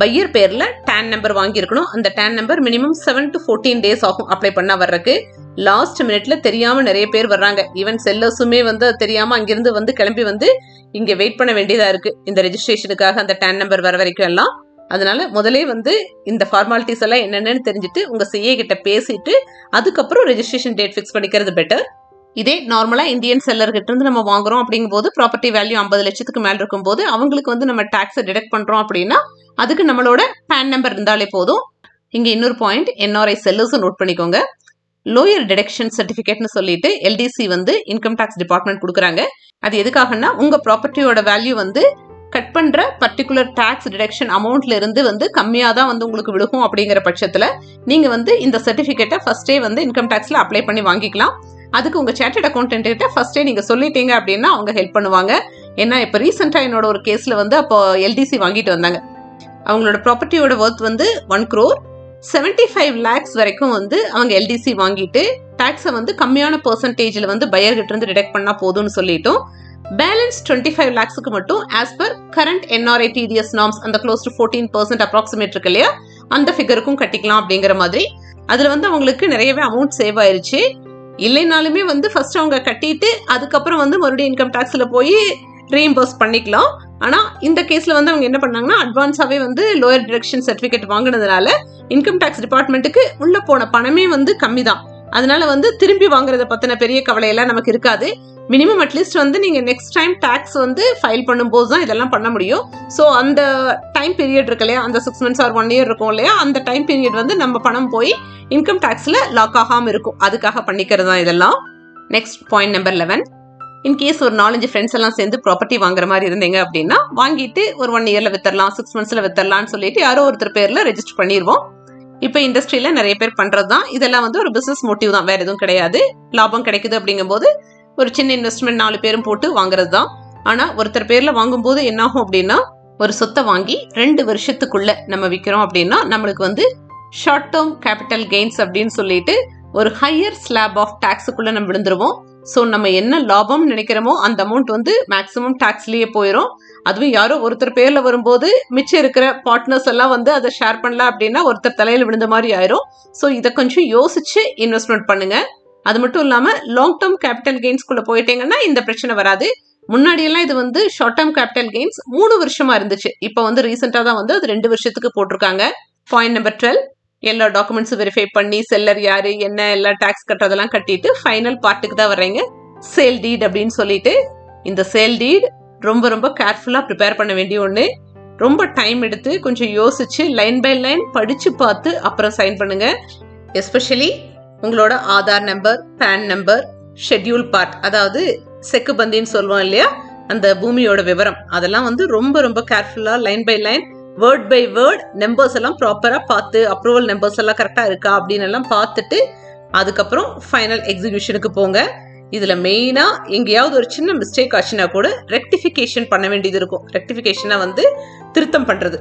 [SPEAKER 1] பையர் பேர்ல டேன் நம்பர் வாங்கியிருக்கணும். அந்த TAN number minimum seven to fourteen days ஆகும் அப்ளை பண்ணா வர்றதுக்கு. லாஸ்ட் மினிட்ல தெரியாம நிறைய பேர் வர்றாங்க. ஈவன் செல்லர்ஸுமே வந்து அது தெரியாம அங்கிருந்து வந்து கிளம்பி வந்து இங்க வெயிட் பண்ண வேண்டியதா இருக்கு. இந்த ரெஜிஸ்ட்ரேஷனுக்காக அந்த டேன் நம்பர் வர வரைக்கும் எல்லாம். அதனால முதலே வந்து இந்த ஃபார்மாலிட்டிஸ் எல்லாம் என்னென்னு தெரிஞ்சுட்டு உங்க சிஏ கிட்ட பேசிட்டு அதுக்கப்புறம் ரெஜிஸ்ட்ரேஷன் டேட் ஃபிக்ஸ் பண்ணிக்கிறது பெட்டர் இதே நார்மலா இந்தியன் செல்லர்கிட்ட இருந்து நம்ம வாங்குறோம் அப்படிங்கும்போது ப்ராப்பர்ட்டி வேல்யூ ஐம்பது லட்சத்துக்கு மேலே இருக்கும்போது அவங்களுக்கு வந்து நம்ம டேக்ஸை டிடெக்ட் பண்றோம் அப்படின்னா அதுக்கு நம்மளோட பேன் நம்பர் இருந்தாலே போதும். இங்க இன்னொரு பாயிண்ட் என்ஆர்ஐ செல்லர்ஸும் நோட் பண்ணிக்கோங்க. லோயர் டிடெக்ஷன் சர்டிஃபிகேட்னு சொல்லிட்டு எல்டிசி வந்து இன்கம் டேக்ஸ் டிபார்ட்மெண்ட் கொடுக்குறாங்க. அது எதுக்காகன்னா உங்க ப்ராப்பர்ட்டியோட வேல்யூ வந்து கட் பண்ற பர்டிகுலர் டேக்ஸ் டிடக்ஷன் அமௌண்ட்ல இருந்து வந்து கம்மியாக தான் வந்து உங்களுக்கு விழுகும் அப்படிங்கிற பட்சத்தில் நீங்க வந்து இந்த சர்டிஃபிகேட்டை ஃபர்ஸ்டே வந்து இன்கம் டேக்ஸ்ல அப்ளை பண்ணி வாங்கிக்கலாம். அதுக்கு உங்கள் சேட்டட் அக்கௌண்டன்ட் கிட்ட ஃபஸ்ட்டே நீங்கள் சொல்லிட்டீங்க அப்படின்னா அவங்க ஹெல்ப் பண்ணுவாங்க. ஏன்னா இப்போ ரீசெண்டாக என்னோட ஒரு கேஸில் வந்து அப்போ எல்டிசி வாங்கிட்டு வந்தாங்க. அவங்களோட ப்ராப்பர்ட்டியோட ஒர்த் வந்து one crore seventy five lakhs வரைக்கும் வந்து அவங்க எல்டிசி வாங்கிட்டு டேக்ஸை வந்து கம்மியான பர்சன்டேஜில் வந்து பையர்கிட்ட இருந்து டிடெக்ட் பண்ணால் போதும்னு சொல்லிட்டோம். பேலன்ஸ் டுவெண்ட்டி ஃபைவ் லேக்ஸுக்கு மட்டும் as per current NRI TDS norms அந்த close to fourteen percent approximate இருக்கு இல்லையா? அந்த ஃபிகருக்கும் கட்டிக்கலாம் அப்படிங்கிற மாதிரி. அதில் வந்து அவங்களுக்கு நிறையவே அமௌண்ட் சேவ் ஆயிருச்சு. இல்லைனாலுமே வந்து ஃபர்ஸ்ட் அவங்க கட்டிட்டு அதுக்கப்புறம் வந்து மறுபடியும் இன்கம் டேக்ஸில் போய் ரீஇம்பர்ஸ் பண்ணிக்கலாம். ஆனால் இந்த கேஸில் வந்து அவங்க என்ன பண்ணாங்கன்னா அட்வான்ஸாகவே வந்து லோயர் டிடக்ஷன் சர்டிஃபிகேட் வாங்கினதுனால இன்கம் டேக்ஸ் டிபார்ட்மெண்ட்டுக்கு உள்ளே போன பணமே வந்து கம்மி தான் அதனால வந்து திரும்பி வாங்குறத பத்தின பெரிய கவலையெல்லாம் நமக்கு இருக்காது. மினிமம் அட்லீஸ்ட் வந்து நீங்க நெக்ஸ்ட் டைம் டாக்ஸ் வந்து ஃபைல் பண்ணும்போது தான் இதெல்லாம் பண்ண முடியும். ஸோ அந்த டைம் பீரியட் இருக்கு இல்லையா? அந்த six months or one year இருக்கும் இல்லையா? அந்த டைம் பீரியட் வந்து நம்ம பணம் போய் இன்கம் டேக்ஸில் லாக் ஆகாம இருக்கும். அதுக்காக பண்ணிக்கிறது தான் இதெல்லாம். Next point number eleven in case ஒரு நாலஞ்சு ஃப்ரெண்ட்ஸ் எல்லாம் சேர்ந்து ப்ராப்பர்ட்டி வாங்குற மாதிரி இருந்தீங்க அப்படின்னா வாங்கிட்டு ஒரு ஒன் இயர்ல வித்தரலாம் சிக்ஸ் மந்த்ஸ்ல வித்தரலாம்னு சொல்லிட்டு யாரோ ஒருத்தர் பேர்ல ரெஜிஸ்டர் பண்ணிடுவோம் இப்போ இண்டஸ்ட்ரியில் நிறைய பேர் பண்ணுறது தான் இதெல்லாம் வந்து ஒரு பிஸ்னஸ் மோட்டிவ் தான். வேறு எதுவும் கிடையாது. லாபம் கிடைக்குது அப்படிங்கும்போது ஒரு சின்ன இன்வெஸ்ட்மெண்ட் நாலு பேரும் போட்டு வாங்குறது தான் ஆனால் ஒருத்தர் பேரில் வாங்கும்போது என்னாகும் அப்படின்னா ஒரு சொத்தை வாங்கி ரெண்டு வருஷத்துக்குள்ளே நம்ம விற்கிறோம் அப்படின்னா நம்மளுக்கு வந்து ஷார்ட் டேர்ம் கேபிட்டல் கெயின்ஸ் அப்படின்னு சொல்லிட்டு ஒரு ஹையர் ஸ்லாப் ஆஃப் டேக்ஸுக்குள்ளே நம்ம விழுந்துருவோம். ஸோ நம்ம என்ன லாபம் நினைக்கிறோமோ அந்த அமௌண்ட் வந்து மேக்ஸிமம் டேக்ஸ்லேயே போயிடும் அதுவும் யாரோ ஒருத்தர் பேர்ல வரும்போது மிச்சம் இருக்கிற பார்ட்னர்ஸ் எல்லாம் வந்து அதை ஷேர் பண்ணல அப்படின்னா ஒருத்தர் தலையில விழுந்த மாதிரி ஆயிரும். ஸோ இதை கொஞ்சம் யோசிச்சு இன்வெஸ்ட்மெண்ட் பண்ணுங்க. அது மட்டும் இல்லாம லாங் டேர்ம் கேபிட்டல் கெயின்ஸ்குள்ள போயிட்டீங்கன்னா இந்த பிரச்சனை வராது. முன்னாடியெல்லாம் இது வந்து ஷார்ட் டேர்ம் கேபிட்டல் கெயின்ஸ் மூணு வருஷமா இருந்துச்சு. இப்போ வந்து ரீசெண்டாக தான் வந்து அது ரெண்டு வருஷத்துக்கு போட்டிருக்காங்க. பாயிண்ட் நம்பர் டுவெல் எல்லா டாக்குமெண்ட்ஸும் வெரிஃபை பண்ணி செல்லர் யாரு என்ன எல்லா டாக்ஸ் கட்டுறதெல்லாம் கட்டிட்டு ஃபைனல் பார்ட்டுக்கு தான் வர்றீங்க. சேல் டீட் அப்படின்னு சொல்லிட்டு இந்த சேல் டீட் ரொம்ப ரொம்ப கேர்ஃபுல்லாக ப்ரிப்பேர் பண்ண வேண்டிய ஒன்று ரொம்ப டைம் எடுத்து கொஞ்சம் யோசிச்சு லைன் பை லைன் படித்து பார்த்து அப்புறம் சைன் பண்ணுங்க. எஸ்பெஷலி உங்களோட Aadhaar number PAN number schedule part அதாவது செக்கு பந்தின்னு சொல்லுவோம் இல்லையா? அந்த பூமியோட விவரம். அதெல்லாம் வந்து ரொம்ப ரொம்ப கேர்ஃபுல்லாக line by line word by word numbers எல்லாம் ப்ராப்பராக பார்த்து அப்ரூவல் நம்பர்ஸ் எல்லாம் கரெக்டாக இருக்கா அப்படின்னு எல்லாம் பார்த்துட்டு அதுக்கப்புறம் ஃபைனல் எக்ஸிகியூஷனுக்கு போங்க. இதில் மெயினாக எங்கேயாவது ஒரு சின்ன மிஸ்டேக் ஆச்சுன்னா கூட ரெக்டிஃபிகேஷன் பண்ண வேண்டியது இருக்கும். ரெக்டிஃபிகேஷனாக வந்து திருத்தம் பண்ணுறது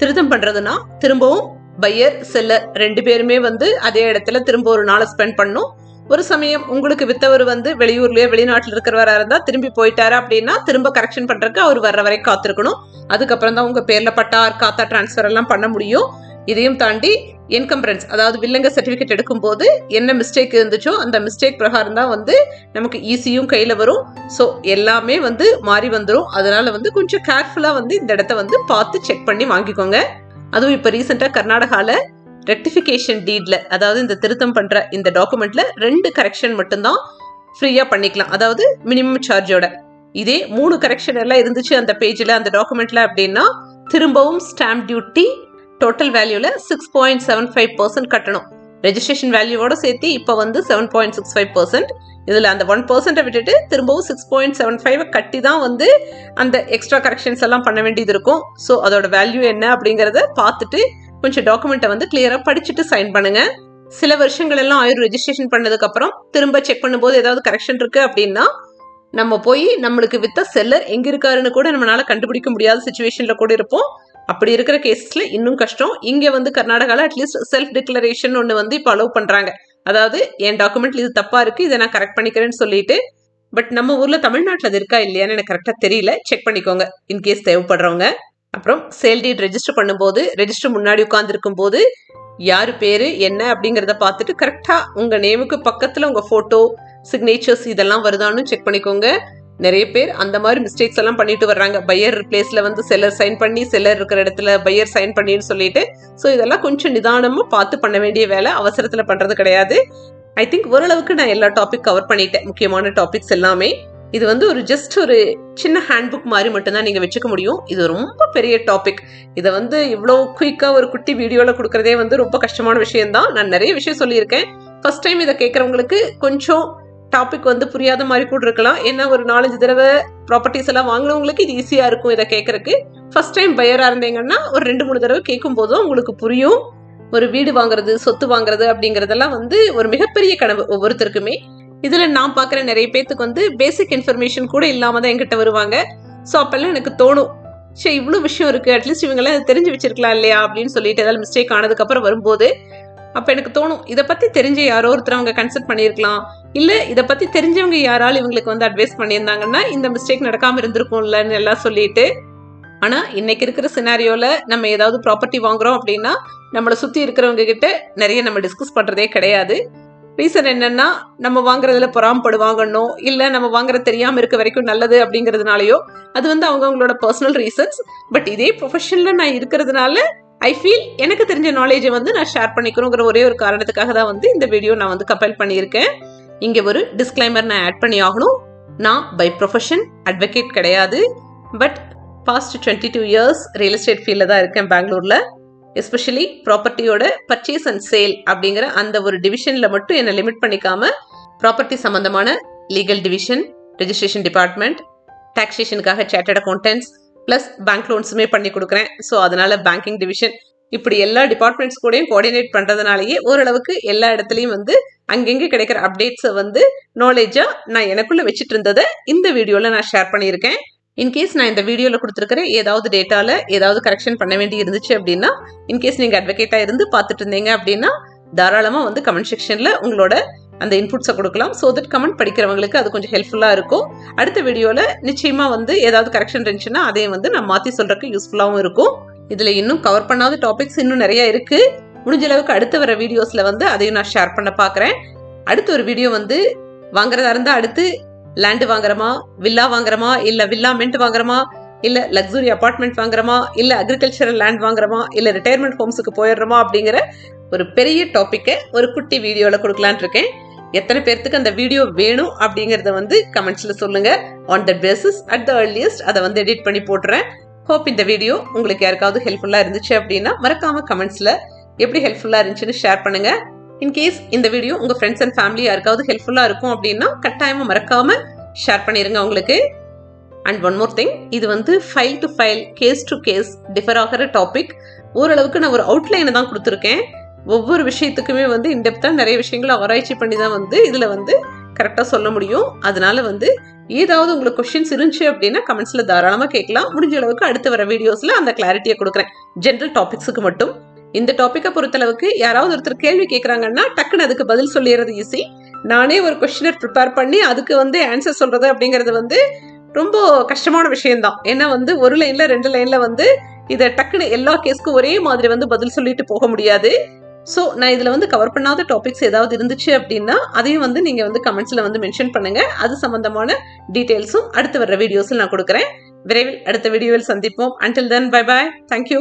[SPEAKER 1] திருத்தம் பண்ணுறதுனா திரும்பவும் பையர் செல்லர் ரெண்டு பேருமே வந்து அதே இடத்துல திரும்ப ஒரு நாளை ஸ்பெண்ட் பண்ணும் ஒரு சமயம் உங்களுக்கு வித்தவர் வந்து வெளியூர்லயோ வெளிநாட்டில் இருக்கிறவரா இருந்தா திரும்பி போயிட்டாரு அப்படின்னா திரும்ப கரெக்ஷன் பண்றதுக்கு அவர் வர்ற வரை காத்திருக்கணும். அதுக்கப்புறம் தான் உங்க பேர்ல பட்டா காத்தா டிரான்ஸ்ஃபர் எல்லாம் பண்ண முடியும். இதையும் தாண்டி என்கம்பரன்ஸ் அதாவது வில்லங்க சர்டிஃபிகேட் எடுக்கும்போது என்ன மிஸ்டேக் இருந்துச்சோ அந்த மிஸ்டேக் பிரகாரம் தான் வந்து நமக்கு ஈஸியும் கையில் வரும். ஸோ எல்லாமே வந்து மாறி வந்துடும் அதனால வந்து கொஞ்சம் கேர்ஃபுல்லாக வந்து இந்த இடத்த வந்து பார்த்து செக் பண்ணி வாங்கிக்கோங்க. அதுவும் இப்போ ரீசெண்டாக கர்நாடகாவில் ரெக்டிஃபிகேஷன் டீட்ல அதாவது இந்த திருத்தம் பண்ணுற இந்த டாக்குமெண்ட்டில் ரெண்டு கரெக்ஷன் மட்டும்தான் ஃப்ரீயாக பண்ணிக்கலாம். அதாவது மினிமம் சார்ஜோட இதே மூணு கரெக்ஷன் எல்லாம் இருந்துச்சு அந்த பேஜில் அந்த டாக்குமெண்ட்டில் அப்படின்னா திரும்பவும் ஸ்டாம்ப் டியூட்டி டோட்டல் வேல்யூவில் six point seven five percent கட்டணும். ரெஜிஸ்ட்ரேஷன் வேல்யூவோட சேர்த்து இப்போ வந்து seven point six five percent இதில் அந்த ஒன் பர்சன்ட்டை விட்டுட்டு திரும்பவும் சிக்ஸ் பாயிண்ட் செவன் ஃபைவ் கட்டி தான் வந்து அந்த எக்ஸ்ட்ரா கரெக்ஷன்ஸ் எல்லாம் பண்ண வேண்டியது இருக்கும். ஸோ அதோட வேல்யூ என்ன அப்படிங்கிறத பார்த்துட்டு கொஞ்சம் டாக்குமெண்ட்டை வந்து கிளியராக படிச்சுட்டு சைன் பண்ணுங்கள் சில வருஷங்கள் எல்லாம் ஆயுர் ரெஜிஸ்ட்ரேஷன் பண்ணதுக்கப்புறம் திரும்ப செக் பண்ணும்போது ஏதாவது கரெக்ஷன் இருக்குது அப்படின்னா நம்ம போய் நம்மளுக்கு வித்த செல்லர் எங்கே இருக்காருன்னு கூட நம்மளால் கண்டுபிடிக்க முடியாத சுச்சுவேஷனில் கூட இருப்போம். அப்படி இருக்கிற கேசஸ்ல இன்னும் கஷ்டம். இங்க வந்து கர்நாடகால அட்லீஸ்ட் செல்ஃப் டிக்ளரேஷன் ஒன்று வந்து இப்போ அலோவ் பண்றாங்க. அதாவது என் டாக்குமெண்ட்ல இது தப்பா இருக்கு இதை நான் கரெக்ட் பண்ணிக்கிறேன்னு சொல்லிட்டு பட் நம்ம ஊர்ல தமிழ்நாட்டில் அது இருக்கா இல்லையான்னு எனக்கு கரெக்டா தெரியல. செக் பண்ணிக்கோங்க இன்கேஸ் தேவைப்படுறவங்க. அப்புறம் சேல் டீட் ரெஜிஸ்டர் பண்ணும்போது ரெஜிஸ்டர் முன்னாடி உட்காந்துருக்கும் போது யார் பேரு என்ன அப்படிங்கறத பார்த்துட்டு கரெக்டா உங்க நேமுக்கு பக்கத்துல உங்க போட்டோ சிக்னேச்சர்ஸ் இதெல்லாம் வருதான்னு செக் பண்ணிக்கோங்க. நிறைய பேர் அந்த மாதிரி மிஸ்டேக்ஸ் எல்லாம் பண்ணிட்டு வர்றாங்க. பையர் பிளேஸ்ல வந்து செல்லர் சைன் பண்ணி செல்லர் இருக்கிற இடத்துல பையர் சைன் பண்ணின்னு சொல்லிட்டு ஸோ இதெல்லாம் கொஞ்சம் நிதானமா பார்த்து பண்ண வேண்டிய வேலை அவசரத்துல பண்றது கிடையாது. ஐ திங்க் ஓரளவுக்கு நான் எல்லா டாபிக் கவர் பண்ணிட்டேன். முக்கியமான டாபிக்ஸ் எல்லாமே. இது வந்து ஒரு ஜஸ்ட் ஒரு சின்ன ஹேண்ட்புக் மாதிரி மட்டும்தான் நீங்க வச்சுக்க முடியும். இது ரொம்ப பெரிய டாபிக் இதை வந்து இவ்வளோ குயிக்கா ஒரு குட்டி வீடியோல கொடுக்கறதே வந்து ரொம்ப கஷ்டமான விஷயம்தான். நான் நிறைய விஷயம் சொல்லியிருக்கேன். ஃபர்ஸ்ட் டைம் இதை கேட்கறவங்களுக்கு கொஞ்சம் டாபிக் வந்து புரியாத மாதிரி கூட இருக்கலாம். ஏன்னா ஒரு நாலஞ்சு தடவை ப்ராப்பர்ட்டிஸ் எல்லாம் வாங்கினவங்களுக்கு இது ஈஸியாக இருக்கும் இதை கேட்கறக்கு ஃபர்ஸ்ட் டைம் பயராக இருந்தீங்கன்னா ஒரு ரெண்டு மூணு தடவை கேட்கும் போதும் உங்களுக்கு புரியும். ஒரு வீடு வாங்குறது சொத்து வாங்குறது அப்படிங்கறதெல்லாம் வந்து ஒரு மிகப்பெரிய கனவு ஒவ்வொருத்தருக்குமே. இதில் நான் பார்க்குற நிறைய பேத்துக்கு வந்து பேசிக் இன்ஃபர்மேஷன் கூட இல்லாமல் தான் என்கிட்ட வருவாங்க. ஸோ அப்போல்லாம் எனக்கு தோணும் சரி இவ்வளோ விஷயம் இருக்குது அட்லீஸ்ட் இவங்கெல்லாம் தெரிஞ்சு வச்சிருக்கலாம் இல்லையா? அப்படின்னு சொல்லிட்டு ஏதாவது மிஸ்டேக் ஆனதுக்கப்புறம் வரும்போது அப்போ எனக்கு தோணும் இதை பற்றி தெரிஞ்ச யாரோ ஒருத்தர் அவங்க கன்சல்ட் பண்ணியிருக்கலாம் இல்லை இதை பற்றி தெரிஞ்சவங்க யாராலும் இவங்களுக்கு வந்து அட்வைஸ் பண்ணியிருந்தாங்கன்னா இந்த மிஸ்டேக் நடக்காம இருந்திருக்கும்லன்னு எல்லாம் சொல்லிட்டு ஆனால் இன்னைக்கு இருக்கிற சினாரியோவில் நம்ம ஏதாவது ப்ராப்பர்ட்டி வாங்குறோம் அப்படின்னா நம்மளை சுற்றி இருக்கிறவங்க கிட்ட நிறைய நம்ம டிஸ்கஸ் பண்ணுறதே கிடையாது. ரீசன் என்னன்னா நம்ம வாங்குறதுல பொறாமப்படுவாங்கன்னோ வாங்கணும் நம்ம வாங்குறது தெரியாமல் இருக்க வரைக்கும் நல்லது அப்படிங்கிறதுனாலயோ அது வந்து அவங்கவுங்களோட பர்சனல் ரீசன்ஸ் பட் இதே ப்ரொஃபஷனில் நான் இருக்கிறதுனால ஐ ஃபீல் எனக்கு தெரிஞ்ச நாலேஜை வந்து நான் ஷேர் பண்ணிக்கணுங்கிற ஒரே ஒரு காரணத்துக்காக தான் வந்து இந்த வீடியோ நான் வந்து கம்பைல் பண்ணியிருக்கேன். இங்கே ஒரு டிஸ்க்ளைமர் நான் ஆட் பண்ணி ஆகணும். நான் பை ப்ரொஃபஷன் அட்வொகேட் கிடையாது. But past twenty two years real estate ஃபீல்டில் தான் இருக்கேன் பெங்களூரில். எஸ்பெஷலி ப்ராப்பர்ட்டியோட பர்ச்சேஸ் அண்ட் சேல் அப்படிங்கிற அந்த ஒரு டிவிஷனில் மட்டும் என்னை லிமிட் பண்ணிக்காம ப்ராப்பர்ட்டி சம்மந்தமான லீகல் டிவிஷன் ரெஜிஸ்ட்ரேஷன் டிபார்ட்மெண்ட் டாக்ஸேஷனுக்காக சேட்டர்ட் அக்கௌண்டன்ஸ் ப்ளஸ் பேங்க் லோன்ஸுமே பண்ணி கொடுக்குறேன். ஸோ அதனால பேங்கிங் டிவிஷன் இப்படி எல்லா டிபார்ட்மெண்ட்ஸ் கூடயும் கோஆர்டினேட் பண்ணுறதுனாலயே ஓரளவுக்கு எல்லா இடத்துலையும் வந்து அங்கங்கே கிடைக்கிற அப்டேட்ஸை வந்து நாலேஜாக நான் எனக்குள்ளே வச்சுட்டு இருந்ததை இந்த வீடியோவில் நான் ஷேர் பண்ணியிருக்கேன். இன்கேஸ் நான் இந்த வீடியோவில் கொடுத்துருக்கிற ஏதாவது டேட்டாவில் ஏதாவது கரெக்ஷன் பண்ண வேண்டி இருந்துச்சு அப்படின்னா இன்கேஸ் நீங்கள் அட்வொகேட்டாக இருந்து பார்த்துட்டு இருந்தீங்க அப்படின்னா தாராளமாக வந்து கமெண்ட் செக்ஷனில் உங்களோட அந்த இன்புட்ஸை கொடுக்கலாம். ஸோ தட் கமெண்ட் படிக்கிறவங்களுக்கு அது கொஞ்சம் ஹெல்ப்ஃபுல்லாக இருக்கும். அடுத்த வீடியோவில் நிச்சயமாக வந்து ஏதாவது கரெக்ஷன் இருந்துச்சுன்னா அதையும் வந்து நான் மாற்றி சொல்கிறதுக்கு யூஸ்ஃபுல்லாகவும் இருக்கும். இதில் இன்னும் கவர் பண்ணாத டாபிக்ஸ் இன்னும் நிறைய இருக்குது முடிஞ்ச அளவுக்கு அடுத்து வர வீடியோஸில் வந்து அதையும் நான் ஷேர் பண்ண பார்க்குறேன். அடுத்த ஒரு வீடியோ வந்து வாங்குறதா இருந்தால் அடுத்து லேண்டு வாங்குறோமா வில்லா வாங்குறோமா இல்லை வில்லா மென்ட் வாங்குறோமா இல்லை லக்ஸுரி அபார்ட்மெண்ட் வாங்குறோமா இல்லை அக்ரிகல்ச்சரல் லேண்ட் வாங்குறோமா இல்லை ரிட்டையர்மெண்ட் ஹோம்ஸுக்கு போயிடுறோமா அப்படிங்கிற ஒரு பெரிய டாப்பிக்கை ஒரு குட்டி வீடியோவில் கொடுக்கலான் இருக்கேன். எத்தனை பேர்த்துக்கு அந்த வீடியோ வேணும் அப்படிங்கிறத வந்து கமெண்ட்ஸில் சொல்லுங்கள் on that basis at the earliest அதை வந்து எடிட் பண்ணி போட்டுறேன். ஹோப் இந்த வீடியோ உங்களுக்கு யாருக்காவது ஹெல்ப்ஃபுல்லாக இருந்துச்சு அப்படின்னா மறக்காமல் கமெண்ட்ஸில் எப்படி ஹெல்ப்ஃபுல்லாக இருந்துச்சுன்னு ஷேர் பண்ணுங்க. இன்கேஸ் இந்த வீடியோ உங்கள் ஃப்ரெண்ட்ஸ் அண்ட் ஃபேமிலி யாருக்காவது ஹெல்ப்ஃபுல்லாக இருக்கும் அப்படின்னா கட்டாயமாக மறக்காமல் ஷேர் பண்ணிடுங்க உங்களுக்கு. அண்ட் ஒன் மோர் திங் இது வந்து file to file case to case differ ஆகிற டாபிக் ஓரளவுக்கு நான் ஒரு அவுட்லைனை தான் கொடுத்துருக்கேன். ஒவ்வொரு விஷயத்துக்குமே வந்து இன்டெப்த்தாக நிறைய விஷயங்களை ஆராய்ச்சி பண்ணி தான் வந்து இதில் வந்து கரெக்டாக சொல்ல முடியும். அதனால வந்து ஏதாவது உங்களுக்கு கொஷின்ஸ் இருந்துச்சு அப்படின்னா கமெண்ட்ஸில் தாராளமாக கேட்கலாம். முடிஞ்ச அளவுக்கு அடுத்து வர வீடியோஸில் அந்த கிளாரிட்டியை கொடுக்குறேன். ஜென்ரல் டாபிக்ஸுக்கு மட்டும். இந்த டாப்பிக்கை பொறுத்தளவுக்கு யாராவது ஒருத்தர் கேள்வி கேட்குறாங்கன்னா டக்குன்னு அதுக்கு பதில் சொல்லிடுறது ஈஸி நானே ஒரு கொஷினர் ப்ரிப்பேர் பண்ணி அதுக்கு வந்து ஆன்சர் சொல்கிறது அப்படிங்கிறது வந்து ரொம்ப கஷ்டமான விஷயம்தான். ஏன்னா வந்து ஒரு லைனில் ரெண்டு லைனில் வந்து இதை டக்குன்னு எல்லா கேஸ்க்கும் ஒரே மாதிரி வந்து பதில் சொல்லிட்டு போக முடியாது. ஸோ நான் இதில் வந்து கவர் பண்ணாத டாபிக்ஸ் ஏதாவது இருந்துச்சு அப்படின்னா அதையும் வந்து நீங்கள் வந்து கமெண்ட்ஸில் வந்து மென்ஷன் பண்ணுங்கள் அது சம்மந்தமான டீட்டெயில்ஸும் அடுத்து வர வீடியோஸில் நான் கொடுக்குறேன். விரைவில் அடுத்த வீடியோவில் சந்திப்போம். Until then bye bye thank you